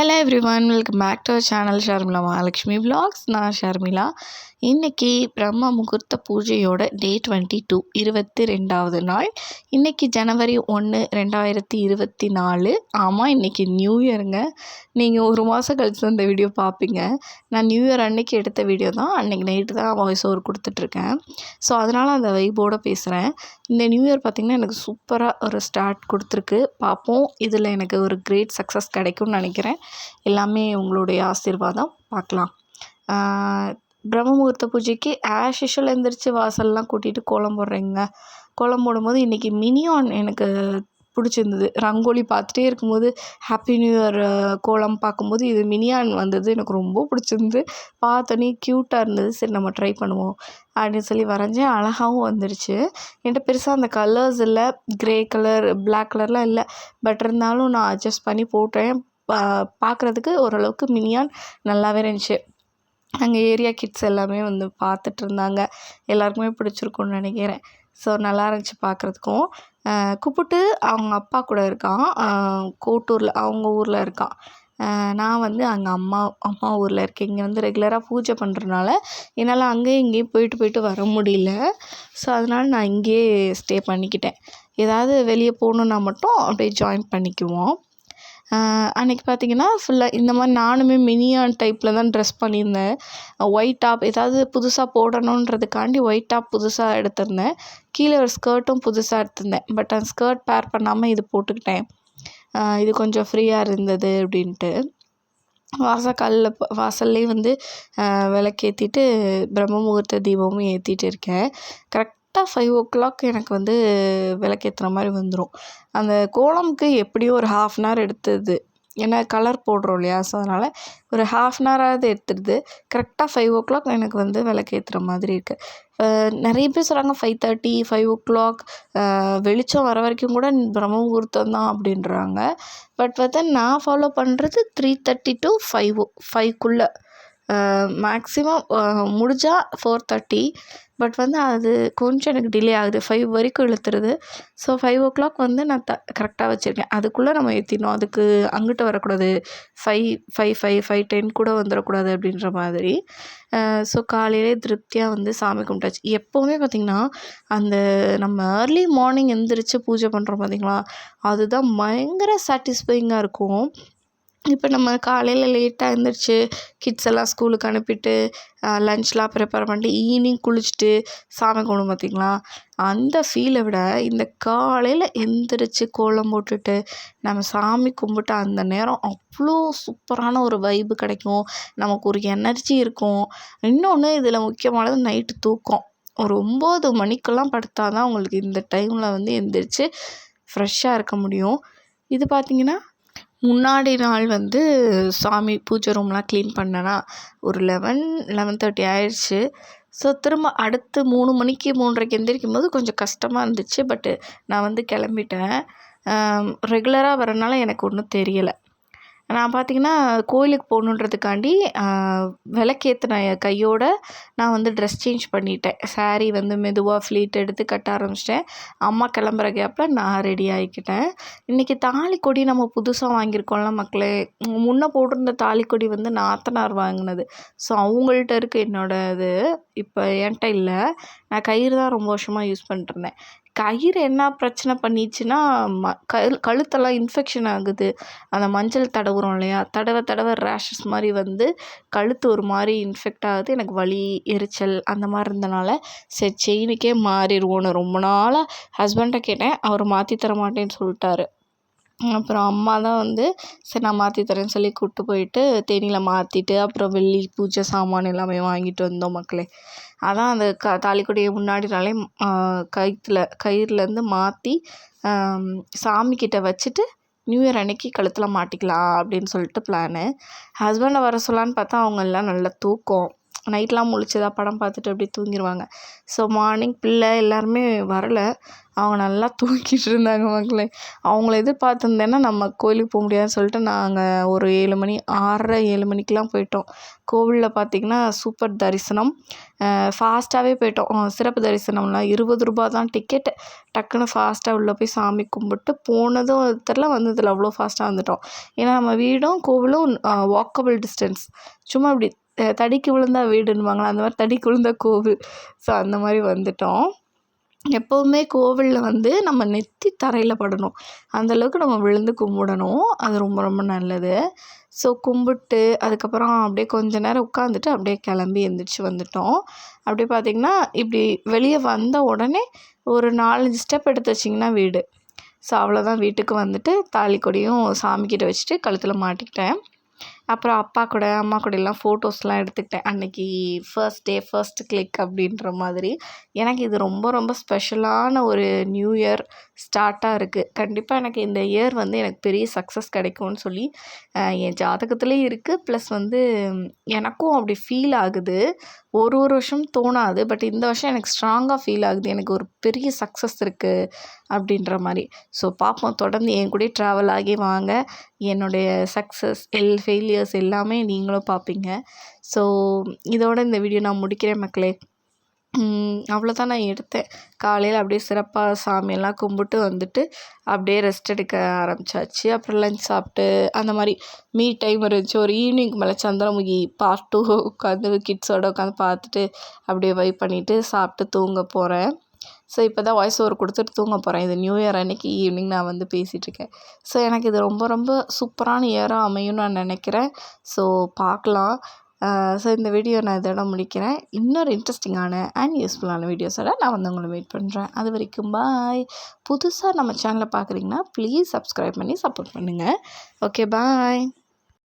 Hello. Hello everyone welcome back to channel Sharmila Mahalakshmi vlogs நான் ஷர்மிளா இன்றைக்கி பிரம்ம முகூர்த்த பூஜையோட டே டுவெண்ட்டி டூ இருபத்தி ரெண்டாவது நாள். இன்றைக்கி ஜனவரி ஒன்று ரெண்டாயிரத்தி இருபத்தி நாலு. ஆமாம் இன்றைக்கி நியூ இயருங்க நீங்கள் ஒரு மாதம் கழித்து அந்த வீடியோ பார்ப்பீங்க நான் நியூ இயர் அன்னைக்கு எடுத்த வீடியோ தான். அன்றைக்கி நைட்டு தான் வாய்ஸ் ஓவர் கொடுத்துட்ருக்கேன். ஸோ அதனால் அந்த வைபோடு பேசுகிறேன் இந்த நியூ இயர் பார்த்திங்கன்னா எனக்கு சூப்பராக ஒரு ஸ்டார்ட் கொடுத்துருக்கு. பார்ப்போம் இதில் எனக்கு ஒரு கிரேட் சக்ஸஸ் கிடைக்கும்னு நினைக்கிறேன். எல்லாமே உங்களுடைய ஆசீர்வாதம். பார்க்கலாம். பிரம்ம முகூர்த்த பூஜைக்கு ஆஷ் யூஷுவல் எந்திரிச்சு வாசல்லாம் கூட்டிகிட்டு கோலம் போடுறீங்க. கோலம் போடும்போது இன்றைக்கி மினியான் எனக்கு பிடிச்சிருந்தது. ரங்கோலி பார்த்துட்டே இருக்கும்போது ஹாப்பி நியூ இயர் கோலம் பார்க்கும்போது இது மினியான் வந்தது. எனக்கு ரொம்ப பிடிச்சிருந்து பார்த்தோன்னே க்யூட்டாக இருந்தது. சரி நம்ம ட்ரை பண்ணுவோம். அப்படின்னு சொல்லி வரைஞ்சேன். அழகாகவும் வந்துருச்சு. என்கிட்ட பெருசாக அந்த கலர்ஸ் இல்லை. க்ரே கலர் பிளாக் கலர்லாம் இல்லை. பட் இருந்தாலும் நான் அட்ஜஸ்ட் பண்ணி போட்டேன். பா பார்க்குறதுக்கு ஓரளவுக்கு மினியான் நல்லாவே இருந்துச்சு. அங்கே ஏரியா கிட்ஸ் எல்லாமே வந்து பார்த்துட்டு இருந்தாங்க. எல்லாருக்குமே பிடிச்சிருக்கும்னு நினைக்கிறேன். ஸோ நல்லா இருந்துச்சு பார்க்குறதுக்கும் கூப்பிட்டு அவங்க அப்பா கூட இருக்கான். கோட்டூரில் அவங்க ஊரில் இருக்கான். நான் வந்து அங்கே அம்மா அம்மா ஊரில் இருக்கேன். இங்கே வந்து ரெகுலராக பூஜை பண்ணுறதுனால என்னால் அங்கேயும் இங்கேயும் போயிட்டு போயிட்டு வர முடியல. ஸோ அதனால் நான் இங்கேயே ஸ்டே பண்ணிக்கிட்டேன். ஏதாவது வெளியே போகணுன்னா மட்டும் அப்படியே ஜாயின் பண்ணிக்குவோம். அன்றைக்கி பார்த்தீங்கன்னா ஃபுல்லாக இந்த மாதிரி நானுமே மினியான் டைப்பில் தான் ட்ரெஸ் பண்ணியிருந்தேன். ஒயிட் டாப் ஏதாவது புதுசாக போடணுன்றதுக்காண்டி ஒயிட் டாப் புதுசாக எடுத்திருந்தேன். கீழே ஒரு ஸ்கர்ட்டும் புதுசாக எடுத்திருந்தேன். பட் அந்த ஸ்கர்ட் பேர் பண்ணாமல் இது போட்டுக்கிட்டேன். இது கொஞ்சம் ஃப்ரீயாக இருந்தது அப்படின்ட்டு. வாசக்காலில் வாசல்லே வந்து விளக்கேற்றிட்டு பிரம்ம முகூர்த்த தீபமும் ஏற்றிட்டு இருக்கேன். கரெக்ட் கரெக்டாக ஃபைவ் ஓ கிளாக் எனக்கு வந்து விளக்கேற்றுற மாதிரி வந்துடும் அந்த கோலம்க்கு எப்படியும் ஒரு ஹாஃப் அன் ஹவர் எடுத்தது. ஏன்னா கலர் போடுறோம் இல்லையா? ஸோ அதனால் ஒரு ஹாஃப் அன் ஹவராவது எடுத்துடுது. கரெக்டாக ஃபைவ் ஓ கிளாக் எனக்கு வந்து விளக்கேற்றுற மாதிரி இருக்குது நிறைய பேர் சொல்கிறாங்க five thirty five o'clock வெளிச்சம் வர வரைக்கும் கூட பிரம்ம முகூர்த்தம் தான் அப்படின்றாங்க. பட் வந்து நான் ஃபாலோ பண்ணுறது த்ரீ தேர்ட்டி டு ஃபைவ் ஓ ஃபைவ்க்குள்ளே மேக்ஸிமம் முடிஞ்சால் ஃபோர் தேர்ட்டி பட் வந்து அது கொஞ்சம் எனக்கு டிலே ஆகுது. ஃபைவ் வரைக்கும் இழுத்துருது. ஸோ ஃபைவ் ஓ கிளாக் வந்து நான் த கரெக்டாக வச்சுருக்கேன். அதுக்குள்ளே நம்ம ஏற்றிடணும் அதுக்கு அங்கிட்டு வரக்கூடாது. Five five five five ten கூட வந்துடக்கூடாது அப்படின்ற மாதிரி. ஸோ காலையிலே திருப்தியாக வந்து சாமி கும்பிட்டாச்சு. எப்போவுமே பார்த்திங்கன்னா அந்த நம்ம ஏர்லி மார்னிங் எந்திரிச்சு பூஜை பண்ணுறோம் பார்த்திங்களா அதுதான் பயங்கர சாட்டிஸ்ஃபைங்காக இருக்கும். இப்போ நம்ம காலையில் லேட்டாக எழுந்திரிச்சி கிட்ஸ் எல்லாம் ஸ்கூலுக்கு அனுப்பிட்டு லஞ்ச்லாம் ப்ரிப்பேர் பண்ணிட்டு ஈவினிங் குளிச்சுட்டு சாமி கும்பிடும் பார்த்திங்களா? அந்த ஃபீலை விட இந்த காலையில் எந்திரிச்சு கோலம் போட்டுட்டு நம்ம சாமி கும்பிட்டு அந்த நேரம் அவ்வளோ சூப்பரான ஒரு வைபு கிடைக்கும். நமக்கு ஒரு எனர்ஜி இருக்கும். இன்னொன்று இதில் முக்கியமானது நைட்டு தூக்கம். ஒரு ஒம்பது மணிக்கெல்லாம் படுத்தா தான் உங்களுக்கு இந்த டைமில் வந்து எந்திரிச்சு ஃப்ரெஷ்ஷாக இருக்க முடியும். இது பார்த்திங்கன்னா முன்னாடி நாள் வந்து சாமி பூஜை ரூம்லாம் க்ளீன் பண்ணேன்னா ஒரு லெவன் லெவன் தேர்ட்டி ஆயிடுச்சு ஸோ திரும்ப அடுத்து மூணு மணிக்கு மூன்றரைக்கு எந்திரிக்கும் போது கொஞ்சம் கஷ்டமாக இருந்துச்சு. பட்டு நான் வந்து கிளம்பிட்டேன். ரெகுலராக வரனால எனக்கு ஒன்றும் தெரியலை. நான் பார்த்திங்கன்னா கோயிலுக்கு போகணுன்றதுக்காண்டி விளக்கேற்றின கையோட நான் வந்து ட்ரெஸ் சேஞ்ச் பண்ணிட்டேன். ஸாரீ வந்து மெதுவாக ஃப்ளீட் எடுத்து கட்ட ஆரம்பிச்சிட்டேன். அம்மா கிளம்புற கேப்பில் நான் ரெடி ஆகிக்கிட்டேன் இன்றைக்கி தாலிக்கொடி நம்ம புதுசாக வாங்கியிருக்கோம்ல மக்களே முன்னே போட்டிருந்த தாலிக்கொடி வந்து நாத்தனார் வாங்கினது. ஸோ அவங்கள்ட்ட இருக்குது என்னோடய இது. இப்போ என்கிட்ட இல்லை. நான் கயிறு தான் ரொம்ப வருஷமாக யூஸ் பண்ணிட்டுருந்தேன் கயிறு என்ன பிரச்சனை பண்ணிச்சுன்னா ம கழு கழுத்தெல்லாம் இன்ஃபெக்ஷன் ஆகுது. அந்த மஞ்சள் தடவுறோம் இல்லையா? தடவை தடவை ரேஷஸ் மாதிரி வந்து கழுத்து ஒரு மாதிரி இன்ஃபெக்ட் ஆகுது. எனக்கு வலி எரிச்சல் அந்த மாதிரி இருந்தனால சரி செயினுக்கே மாறிடுவோன்னு ரொம்ப நாளாக ஹஸ்பண்ட்டை கேட்டேன். அவர் மாற்றி தர மாட்டேன்னு சொல்லிட்டாரு. அப்புறம் அம்மா தான் வந்து சரி நான் மாற்றி தரேன்னு சொல்லி கூப்பிட்டு போயிட்டு தேனியில் மாற்றிட்டு அப்புறம் வெள்ளி பூஜை சாமான் எல்லாமே வாங்கிட்டு வந்தோம் மக்களே. அதான் அந்த க தாலிக்கொடியை முன்னாடி நாளே கயிற்றுல கயிறுலேருந்து மாற்றி சாமிக்கிட்ட வச்சுட்டு நியூ இயர் அன்னைக்கு கழுத்தில் மாட்டிக்கலாம் அப்படின்னு சொல்லிட்டு பிளானு ஹஸ்பண்டை வர சொல்லான்னு பார்த்தா அவங்க எல்லாம் நல்லா தூக்கம். நைட்லாம் முழிச்சதா படம் பார்த்துட்டு அப்படியே தூங்கிடுவாங்க ஸோ மார்னிங் பிள்ளை எல்லாருமே வரலை. அவங்க நல்லா தூங்கிட்டு இருந்தாங்க மக்களே. அவங்கள எதிர்பார்த்துருந்தேன்னா நம்ம கோயிலுக்கு போக முடியாதுன்னு சொல்லிட்டு நாங்கள் ஒரு ஏழு மணி ஆறரை ஏழு மணிக்கெலாம் போயிட்டோம். கோவிலில் பார்த்திங்கன்னா சூப்பர் தரிசனம். ஃபாஸ்ட்டாகவே போயிட்டோம். சிறப்பு தரிசனம்லாம் இருபது ரூபா தான் டிக்கெட்டு டக்குன்னு ஃபாஸ்ட்டாக உள்ளே போய் சாமி கும்பிட்டு போனதும் தெரில வந்ததில் அவ்வளோ ஃபாஸ்ட்டாக வந்துட்டோம். ஏன்னா நம்ம வீடும் கோவிலும் வாக்கபிள் டிஸ்டன்ஸ் சும்மா இப்படி தடிக்கு விழுந்தா வீடுன்னுவாங்களா? அந்த மாதிரி தடிக்கு விழுந்தா கோவில். ஸோ அந்த மாதிரி வந்துட்டோம். எப்போவுமே கோவிலில் வந்து நம்ம நெத்தி தரையில் படணும். அந்தளவுக்கு நம்ம விழுந்து கும்பிடணும். அது ரொம்ப ரொம்ப நல்லது. ஸோ கும்பிட்டு அதுக்கப்புறம் அப்படியே கொஞ்ச நேரம் உட்காந்துட்டு அப்படியே கிளம்பி எந்திரிச்சு வந்துட்டோம். அப்படியே பார்த்திங்கன்னா இப்படி வெளியே வந்த உடனே ஒரு நாலஞ்சு ஸ்டெப் எடுத்து வச்சிங்கன்னா வீடு. ஸோ அவ்வளோதான் வீட்டுக்கு வந்துட்டு தாலி கொடியும் சாமிக்கிட்ட வச்சுட்டு கழுத்தில் மாட்டிக்கிட்டேன். அப்புறம் அப்பா கூட அம்மா கூட எல்லாம் ஃபோட்டோஸ்லாம் எடுத்துக்கிட்டேன். அன்றைக்கி ஃபர்ஸ்ட் டே ஃபர்ஸ்ட் கிளிக் அப்படின்ற மாதிரி. எனக்கு இது ரொம்ப ரொம்ப ஸ்பெஷலான ஒரு நியூ இயர் ஸ்டார்ட்டாக இருக்குது கண்டிப்பாக எனக்கு இந்த இயர் வந்து எனக்கு பெரிய சக்ஸஸ் கிடைக்கும்னு சொல்லி என் ஜாதகத்துலேயும் இருக்குது ப்ளஸ் வந்து எனக்கும் அப்படி ஃபீல் ஆகுது. ஒரு ஒரு வருஷம் தோணாது. பட் இந்த வருஷம் எனக்கு ஸ்ட்ராங்காக ஃபீல் ஆகுது. எனக்கு ஒரு பெரிய சக்ஸஸ் இருக்குது அப்படின்ற மாதிரி. ஸோ பார்ப்போம். தொடர்ந்து என் கூட ட்ராவல் ஆகி வாங்க. என்னுடைய சக்ஸஸ் எல் வீடியோஸ் எல்லாமே நீங்களும் பார்ப்பீங்க. ஸோ இதோட இந்த வீடியோ நான் முடிக்கிறேன் மக்களே. அவ்வளோதான் நான் எடுத்தேன். காலையில் அப்படியே சிறப்பாக சாமியெல்லாம் கும்பிட்டு வந்துட்டு அப்படியே ரெஸ்ட் எடுக்க ஆரம்பிச்சாச்சு. அப்புறம் லஞ்ச் சாப்பிட்டு அந்த மாதிரி மீ டைம் இருந்துச்சு. ஒரு ஈவினிங் மேலே சந்திரமுகி பார்ட் டூ உட்காந்து கிட்ஸோடு உட்காந்து பார்த்துட்டு அப்படியே வைப் பண்ணிவிட்டு சாப்பிட்டு தூங்க போகிறேன் ஸோ இப்போ தான் வாய்ஸ் ஓவர் கொடுத்துட்டு தூங்க போகிறேன் இது நியூ இயர் அன்னைக்கு ஈவினிங் நான் வந்து பேசிகிட்ருக்கேன் ஸோ எனக்கு இது ரொம்ப ரொம்ப சூப்பரான இயராக அமையும்னு நான் நினைக்கிறேன். ஸோ பார்க்கலாம். ஸோ இந்த வீடியோ நான் இதோட முடிக்கிறேன். இன்னொரு இன்ட்ரெஸ்டிங்கான அண்ட் யூஸ்ஃபுல்லான வீடியோஸோட நான் வந்து உங்களை வெயிட் பண்ணுறேன் அது வரைக்கும் பாய் புதுசாக நம்ம சேனலை பார்க்குறீங்கன்னா ப்ளீஸ் சப்ஸ்கிரைப் பண்ணி சப்போர்ட் பண்ணுங்கள் ஓகே பாய்